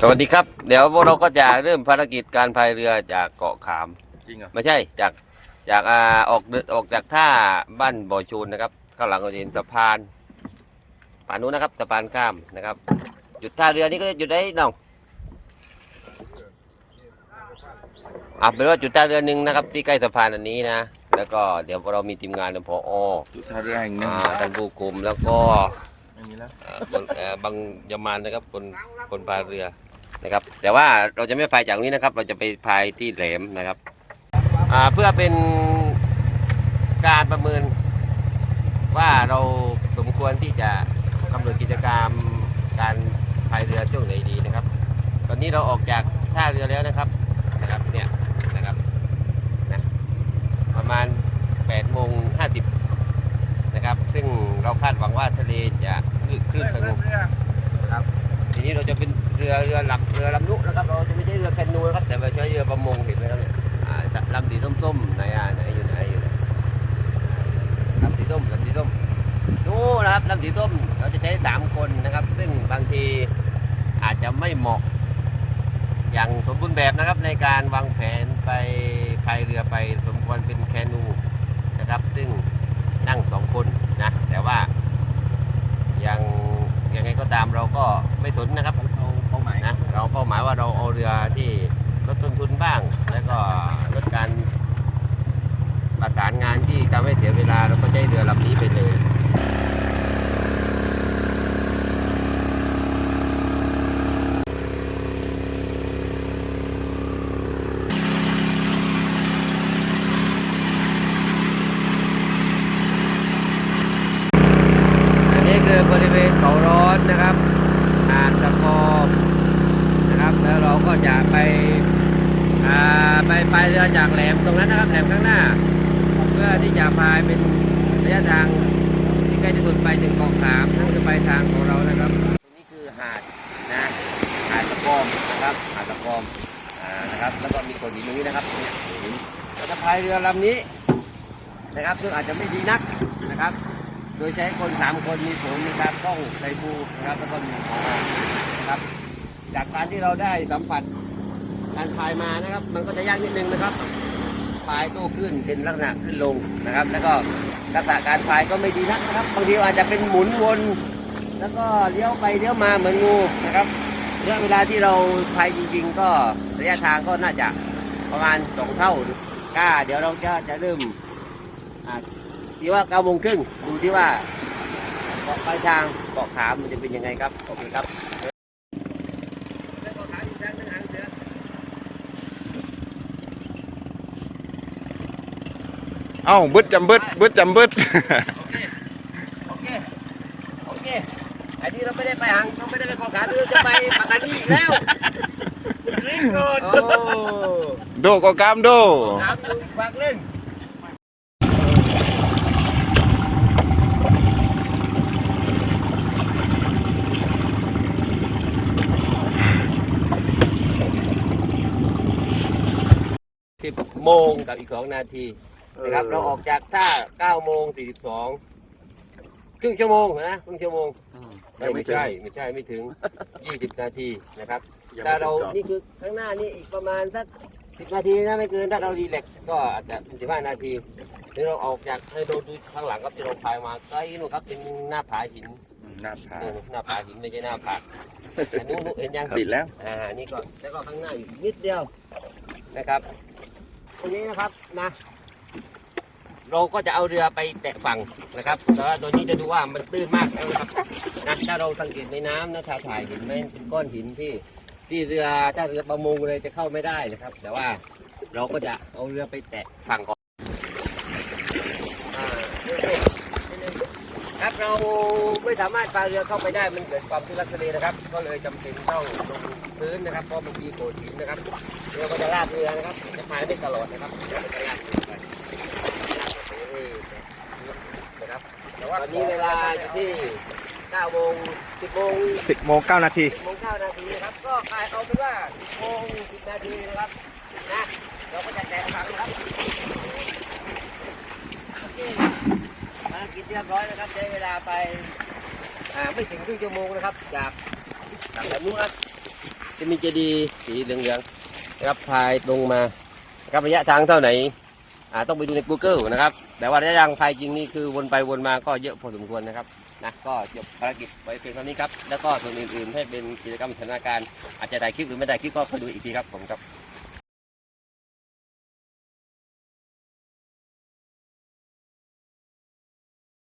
สวัสดีครับ เดี๋ยวพวกเราก็จะเริ่มภารกิจการพายเรือจากเกาะขาม จริงเหรอไม่ใช่จากจากอ่าออกเดินออกจากท่าบ้านบ่อชูนนะครับข้างหลังเราจะเห็นสะพานป่านนู้นนะครับสะพานข้ามนะครับ จุดท่าเรือนี้ก็จะจุดได้น้องอะเป็นว่าจุดท่าเรือหนึ่งนะครับ ที่ใกล้สะพานอันนี้นะ แล้วก็เดี๋ยวเรามีทีมงานเป็นพอจุดท่าเรือแห่งหนึ่งอ่าท่านผู้คุมแล้วก็ไม่มีแล้ว เอ่อคนเอ่อบางยามานนะครับคนคนพายเรือ นะครับ แต่ว่าเราจะไม่พายจากนี้นะครับ เราจะไปพายที่แหลมนะครับเพื่อเป็นการประเมินว่าเราสมควรที่จะกำหนดกิจกรรมการพายเรือช่วงไหนดีนะครับ ตอนนี้เราออกจากท่าเรือแล้วนะครับนะครับเนี่ยนะครับนะประมาณ8โมง50นะครับ ซึ่งเราคาดหวังว่าทะเลจะคลื่นสงบ นี้เราจะเป็นเรือเรือหลักเรือลำนุนะครับเราจะไม่ใช่เรือแคนูนะครับแต่เราใช้เรือประมงเห็นไหมครับลำสีส้มๆไหนอะไหนอยู่ไหนอยู่ไหนลำสีส้มลำสีส้มดูนะครับลำสีส้มเราจะใช้สามคนนะครับ ซึ่งบางทีอาจจะไม่เหมาะอย่างสมบูรณ์แบบนะครับในการวางแผนไปพายเรือไปสมควรเป็นแคนูนะครับ ซึ่ง นั่งสองคนนะ แต่ว่ายังยังไงก็ตามเราก็ไม่สนนะครับ เอาเป้าหมาย นะเราเป้าหมายว่าเรือที่ลดต้นทุนบ้าง แล้วก็ลดการประสานงานที่ทำให้เสียเวลาเราก็ใช้เรือลำนี้ไปเลยอันนี้คือบริเวณเขาร้อนนะครับหาดตะกอบนะครับ แล้วเราก็จะไปอ่าไปพายเรือจากแหลมตรงนั้นนะครับ แหลมข้างหน้า เพื่อที่จะพายเป็นระยะทางที่ใกล้ที่สุดไปถึงเกาะขามนั่นคือปลายทางของเรานะครับตรงนี้คือหาดนะหาดตะกอมนะครับหาดตะกอมอ่านะครับแล้วก็มีโขดหินตรงนี้นะครับเนี่ยหินเราจะพายเรือลำนี้นะครับ ซึ่งอาจจะไม่ดีนักนะครับ โดยใช้คนสามคนมีผมนะครับต้องใส่บูนะครับแล้วก็มีของเรานะครับ จากการที่เราได้สัมผัสการพายมานะครับ มันก็จะยากนิดนึงนะครับ พายโต้ขึ้นเป็นลักษณะขึ้นลงนะครับ แล้วก็ลักษณะการพายก็ไม่ดีนักนะครับบางทีอาจจะเป็นหมุนวนแล้วก็เลี้ยวไปเลี้ยวมาเหมือนงูนะครับระยะเวลาที่เราพายจริง ๆ ก็ระยะทางก็น่าจะประมาณสองเท่ากล้าเดี๋ยวเราจะจะเริ่มอ่าที่ว่าเก้าโมงครึ่งดูที่ว่าเกาะปลายทางเกาะขามมันจะเป็นยังไงครับโอเคครับเกาะขามอยู่ทางทางเสือ เอ้าบึดจำบึดบึดจำบึดโอเค โอเค โอเค อันนี้เราไม่ได้ไปหางเราไม่ได้ไปเกาะขามเราจะไปปัตตานีอีกแล้วโอ้โดก็กามโดขามอยู่อีกฝั่งหนึง สิบโมงกับอีกสองนาที นะครับ เราออกจากท่า9โมง42ครึ่งชั่วโมงนะครึ่งชั่วโมงยังไม่ไม่ถึงใช่ไม่ใช่ไม่ถึง20นาทีนะครับยังแต่ไม่ถึงเราก่อนนี่คือข้างหน้านี่อีกประมาณสัก10นาทีนะไม่เกินถ้าเรารีแลกซ์ก็อาจจะเป็น15นาทีนี่เราออกจากให้เราดูข้างหลังครับที่เราพายมาใกล้นู่นครับเป็นหน้าผาหินอืมหน้าผาเออหน้าผาหินไม่ใช่หน้าผาอันนู้นนู้นเห็นยังติดแล้วอ่านี่ก็แล้วก็ข้างหน้าอยู่นิดเดียวนะครับตรงนี้นะครับนะ เราก็จะเอาเรือไปแตะฝั่งนะครับแต่ว่าตัวนี้จะดูว่ามันตื้นมากแล้วนะครับนะถ้าเราสังเกตในน้ำนะถ่าถ่ายเห็นไหมเป็นก้อนหินที่ที่เรือถ้าเรือประมงเลยจะเข้าไม่ได้นะครับ แต่ว่าเราก็จะเอาเรือไปแตะฝั่งก่อนอ่าครับ เราไม่สามารถพาเรือเข้าไปได้มันเกิดความทุลักทุเลนะครับ ก็เลยจำเป็นต้องลงพื้นนะครับเพราะมันมีโขดหินนะครับเรือก็จะลากเรือนะครับจะพายไม่ตลอดนะครับเรือก็จะลากเรือไปนะครับแต่ว่าตอนนี้เวลาอยู่ที่9โมง10โมงสิบโมงเก้านาที10โมง9นาทีนะครับก็ขายเอาเป็นว่า10โมง10นาทีนะครับนะเราก็จะแจกฟังนะครับโอเคภาร กิจเรียบร้อยนะครับใช้เวลาไปาไม่ถึงครึ่งชั่วโมงนะครับ จากจากแบบนู้นครับจะมีเจดีย์สีเหลืองๆนะครับพายตรงมานะครับระยะทางเท่าไหร่ต้องไปดูใน Google นะครับ แต่ว่าระยะทางพายจริงนี่คือวนไปวนมาก็เยอะพอสมควรนะครับนะก็จบภารกิจไว้เพียงเท่านี้ครับ แล้วก็ส่วนอื่นๆให้เป็นกิจกรรมสถานการณ์อาจจะถ่ายคลิปหรือไม่ถ่ายคลิปก็คอยดูอีกทีครับผมครับ